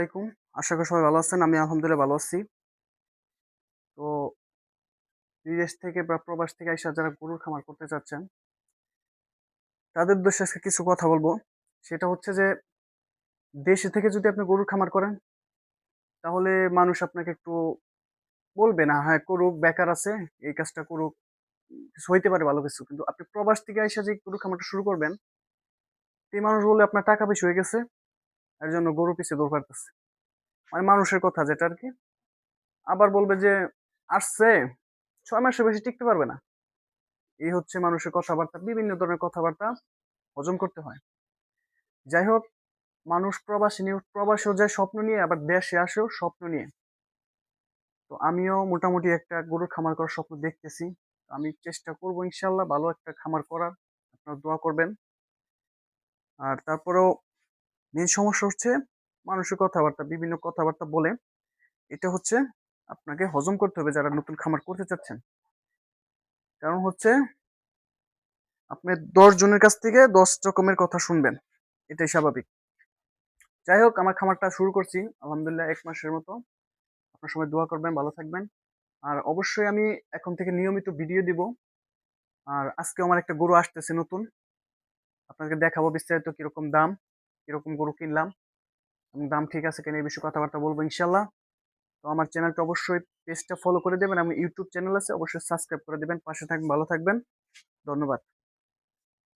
আলাইকুম। আশা করি সবাই ভালো আছেন, আমি আলহামদুলিল্লাহ ভালো আছি। তো বিদেশ থেকে বা প্রবাস থেকে এসে যারা গরুর খামার করতে চাচ্ছেন, তাদের উদ্দেশ্যে আজকে কিছু কথা বলব। সেটা হচ্ছে যে, দেশে থেকে যদি আপনি গরুর খামার করেন, তাহলে মানুষ আপনাকে একটু বলবে না হ্যাঁ করুক, বেকার আছে, এই কাজটা করুক। কিছু হইতে পারে ভালো কিছু, কিন্তু আপনি প্রবাস থেকে এসে যে গরুর খামারটা শুরু করবেন এই মানুষ বললে আপনার টাকা বেশি হয়ে গেছে। এর জন্য গরু পিছিয়ে দৌড় পারতেছে মানে মানুষের কথা যেটা আর কি আবার বলবে যে, আসছে, ছয় মাসের বেশি টিকতে পারবে না। এই হচ্ছে মানুষের কথাবার্তা, বিভিন্ন ধরনের কথাবার্তা হজম করতে হয়। যাই হোক, মানুষ প্রবাসী নিয়ে, প্রবাসেও যায় স্বপ্ন নিয়ে, আবার দেশে আসেও স্বপ্ন নিয়ে। তো আমিও মোটামুটি একটা গরুর খামার করার স্বপ্ন দেখতেছি। আমি চেষ্টা করব ইনশাল্লাহ ভালো একটা খামার করার। আপনারা দোয়া করবেন। আর তারপরেও মেন সমস্যা হচ্ছে মানুষের কথাবার্তা, বিভিন্ন কথাবার্তা বলে। এটা হচ্ছে আপনাকে হজম করতে হবে যারা নতুন খামার করতে চাচ্ছেন। কারণ হচ্ছে আপনি দশ জনের কাছ থেকে দশ রকমের কথা শুনবেন। এটাই স্বাভাবিক। যাই হোক, আমার খামারটা শুরু করছি। আলহামদুলিল্লাহ এক মাসের মতো। আপনার সময় দোয়া করবেন, ভালো থাকবেন। আর অবশ্যই আমি এখন থেকে নিয়মিত ভিডিও দিব। আর আজকে আমার একটা গরু আসতেছে নতুন। আপনাকে দেখাবো বিস্তারিত কীরকম দাম। কীরকম গরু কিনলাম। এবং দাম ঠিক আছে কেন এই বিষয়ে কথাবার্তা বলব ইনশাল্লাহ। তো আমার চ্যানেলটা অবশ্যই পেজটা ফলো করে দেবেন। এবং ইউটিউব চ্যানেল আছে, অবশ্যই সাবস্ক্রাইব করে দেবেন। পাশে থাকবেন, ভালো থাকবেন। ধন্যবাদ।